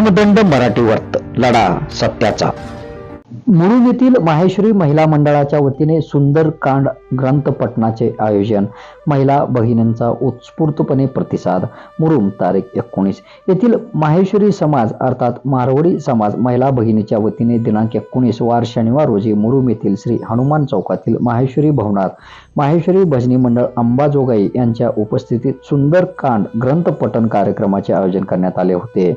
दंड मराठी वर्त लढा सत्याचा. मुरुड येथील माहेश्वरी महिला मंडळाच्या वतीने सुंदर कांड ग्रंथ पठणाचे आयोजन. महिला भगिनींचा उत्स्फूर्तपणे प्रतिसाद. मुरुम तारीख एकोणीस. येथील माहेश्वरी समाज अर्थात मारवडी समाज महिला भगिनीच्या वतीने दिनांक एकोणीस वार शनिवार रोजी मुरुम येथील श्री हनुमान चौकातील माहेश्वरी भवनात माहेश्वरी भजनी मंडळ अंबाजोगाई यांच्या उपस्थितीत सुंदर कांड ग्रंथ पठण कार्यक्रमाचे आयोजन करण्यात आले होते.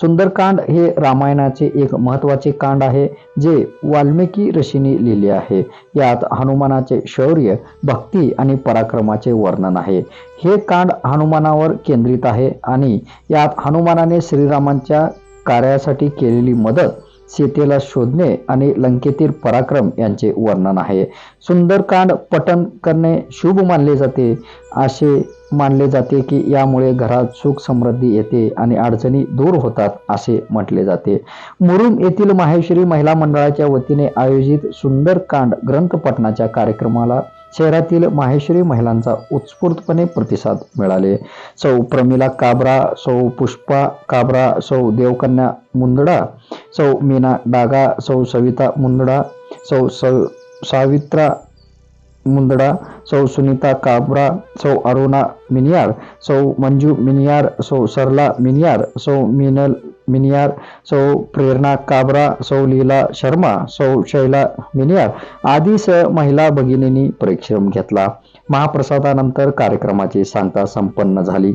सुंदरकांड हे रामायणाचे एक महत्त्वाचे कांड आहे जे वाल्मिकी ऋषीने लिहिले आहे. यात हनुमानाचे शौर्य भक्ती आणि पराक्रमाचे वर्णन आहे. हे कांड हनुमानावर केंद्रित आहे आणि यात हनुमानाने श्रीरामांच्या कार्यासाठी केलेली मदत सीतेला शोधणे आणि लंकेतील पराक्रम यांचे वर्णन आहे. सुंदरकांड पठण करणे शुभ मानले जाते. असे मानले जाते की यामुळे घरात सुख समृद्धी येते आणि अडचणी दूर होतात असे म्हटले जाते. मुरुम येथील माहेश्वरी महिला मंडळाच्या वतीने आयोजित सुंदरकांड ग्रंथ पठणाच्या कार्यक्रमाला शहरातील माहेश्वरी महिलांचा उत्स्फूर्तपणे प्रतिसाद मिळाले. सौ प्रमिला काबरा सौ पुष्पा काबरा सौ देवकन्या मुंदडा सौ मीना डागा सौ सविता मुंदडा सौ स सावित्रा मुंदडा सौ सुनीता काबरा सौ अरुणा मिनियार सौ मंजू मिनियार सौ सरला मिनियार सौ मिनल मिनियार सौ प्रेरणा काबरा सौ लीला शर्मा सौ शैला मिनियार आदी महिला भगिनींनी परिश्रम घेतला. महाप्रसादानंतर कार्यक्रमाची सांगता संपन्न झाली.